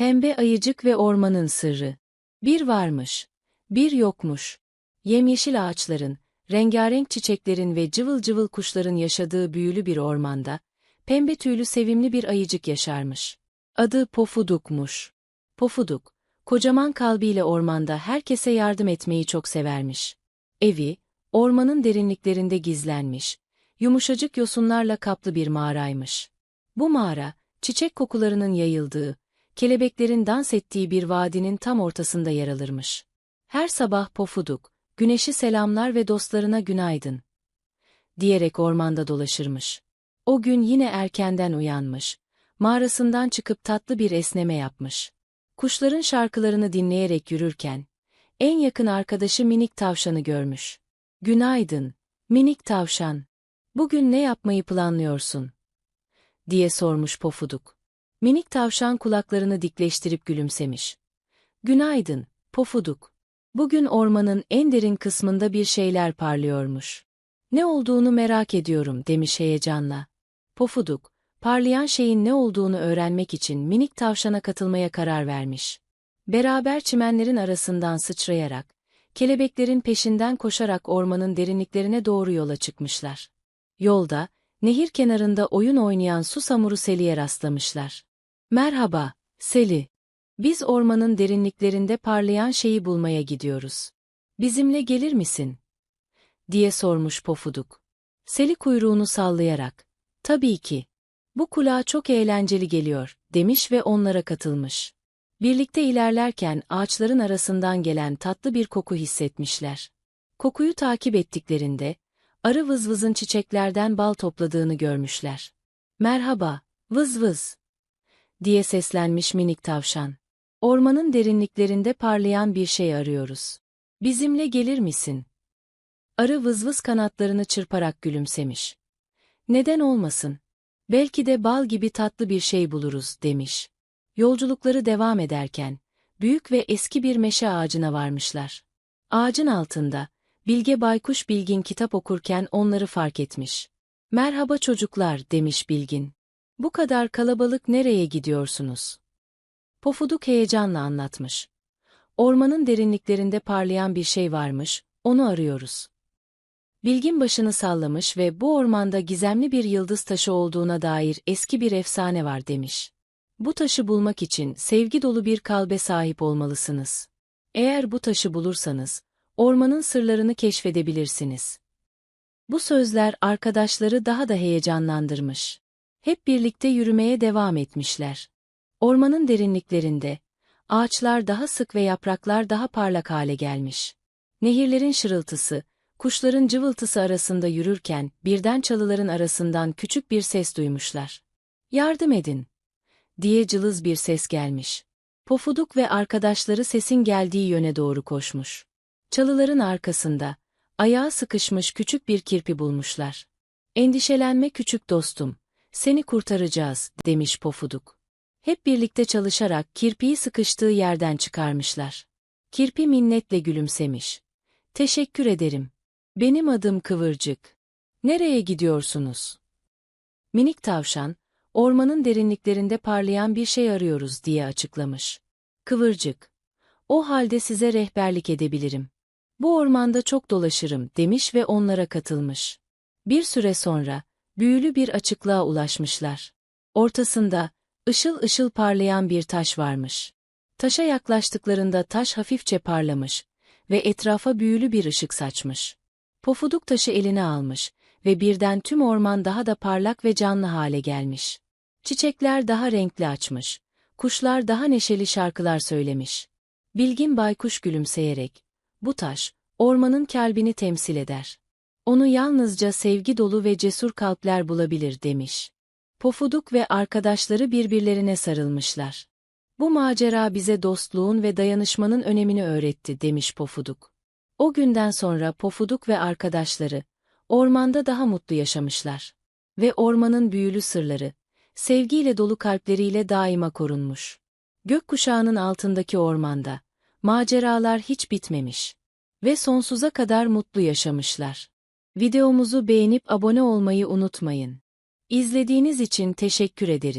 Pembe ayıcık ve ormanın sırrı. Bir varmış, bir yokmuş. Yemyeşil ağaçların, rengarenk çiçeklerin ve cıvıl cıvıl kuşların yaşadığı büyülü bir ormanda, pembe tüylü sevimli bir ayıcık yaşarmış. Adı Pofuduk'muş. Pofuduk, kocaman kalbiyle ormanda herkese yardım etmeyi çok severmiş. Evi, ormanın derinliklerinde gizlenmiş, yumuşacık yosunlarla kaplı bir mağaraymış. Bu mağara, çiçek kokularının yayıldığı, kelebeklerin dans ettiği bir vadinin tam ortasında yer alırmış. Her sabah Pofuduk, güneşi selamlar ve dostlarına günaydın diyerek ormanda dolaşırmış. O gün yine erkenden uyanmış, mağarasından çıkıp tatlı bir esneme yapmış. Kuşların şarkılarını dinleyerek yürürken, en yakın arkadaşı minik tavşanı görmüş. Günaydın, minik tavşan. Bugün ne yapmayı planlıyorsun? diye sormuş Pofuduk. Minik tavşan kulaklarını dikleştirip gülümsemiş. Günaydın, Pofuduk. Bugün ormanın en derin kısmında bir şeyler parlıyormuş. Ne olduğunu merak ediyorum demiş heyecanla. Pofuduk, parlayan şeyin ne olduğunu öğrenmek için minik tavşana katılmaya karar vermiş. Beraber çimenlerin arasından sıçrayarak, kelebeklerin peşinden koşarak ormanın derinliklerine doğru yola çıkmışlar. Yolda, nehir kenarında oyun oynayan susamuru Seli'ye rastlamışlar. Merhaba, Seli. Biz ormanın derinliklerinde parlayan şeyi bulmaya gidiyoruz. Bizimle gelir misin? diye sormuş Pofuduk. Seli kuyruğunu sallayarak, tabii ki. Bu kulağa çok eğlenceli geliyor, demiş ve onlara katılmış. Birlikte ilerlerken ağaçların arasından gelen tatlı bir koku hissetmişler. Kokuyu takip ettiklerinde, arı vızvızın çiçeklerden bal topladığını görmüşler. Merhaba, vız vız, diye seslenmiş minik tavşan. Ormanın derinliklerinde parlayan bir şey arıyoruz. Bizimle gelir misin? Arı vızvız kanatlarını çırparak gülümsemiş. Neden olmasın? Belki de bal gibi tatlı bir şey buluruz, demiş. Yolculukları devam ederken, büyük ve eski bir meşe ağacına varmışlar. Ağacın altında, Bilge Baykuş Bilgin kitap okurken onları fark etmiş. Merhaba çocuklar, demiş Bilgin. Bu kadar kalabalık nereye gidiyorsunuz? Pofuduk heyecanla anlatmış. Ormanın derinliklerinde parlayan bir şey varmış, onu arıyoruz. Bilgin başını sallamış ve bu ormanda gizemli bir yıldız taşı olduğuna dair eski bir efsane var demiş. Bu taşı bulmak için sevgi dolu bir kalbe sahip olmalısınız. Eğer bu taşı bulursanız, ormanın sırlarını keşfedebilirsiniz. Bu sözler arkadaşları daha da heyecanlandırmış. Hep birlikte yürümeye devam etmişler. Ormanın derinliklerinde, ağaçlar daha sık ve yapraklar daha parlak hale gelmiş. Nehirlerin şırıltısı, kuşların cıvıltısı arasında yürürken birden çalıların arasından küçük bir ses duymuşlar. Yardım edin! diye cılız bir ses gelmiş. Pofuduk ve arkadaşları sesin geldiği yöne doğru koşmuş. Çalıların arkasında, ayağı sıkışmış küçük bir kirpi bulmuşlar. Endişelenme küçük dostum, seni kurtaracağız, demiş Pofuduk. Hep birlikte çalışarak kirpiyi sıkıştığı yerden çıkarmışlar. Kirpi minnetle gülümsemiş. Teşekkür ederim. Benim adım Kıvırcık. Nereye gidiyorsunuz? Minik tavşan, ormanın derinliklerinde parlayan bir şey arıyoruz diye açıklamış. Kıvırcık. O halde size rehberlik edebilirim. Bu ormanda çok dolaşırım demiş ve onlara katılmış. Bir süre sonra, büyülü bir açıklığa ulaşmışlar. Ortasında, ışıl ışıl parlayan bir taş varmış. Taşa yaklaştıklarında taş hafifçe parlamış ve etrafa büyülü bir ışık saçmış. Pofuduk taşı eline almış ve birden tüm orman daha da parlak ve canlı hale gelmiş. Çiçekler daha renkli açmış, kuşlar daha neşeli şarkılar söylemiş. Bilgin baykuş gülümseyerek, bu taş, ormanın kalbini temsil eder. Onu yalnızca sevgi dolu ve cesur kalpler bulabilir demiş. Pofuduk ve arkadaşları birbirlerine sarılmışlar. Bu macera bize dostluğun ve dayanışmanın önemini öğretti demiş Pofuduk. O günden sonra Pofuduk ve arkadaşları, ormanda daha mutlu yaşamışlar. Ve ormanın büyülü sırları, sevgiyle dolu kalpleriyle daima korunmuş. Gökkuşağının altındaki ormanda, maceralar hiç bitmemiş. Ve sonsuza kadar mutlu yaşamışlar. Videomuzu beğenip abone olmayı unutmayın. İzlediğiniz için teşekkür ederiz.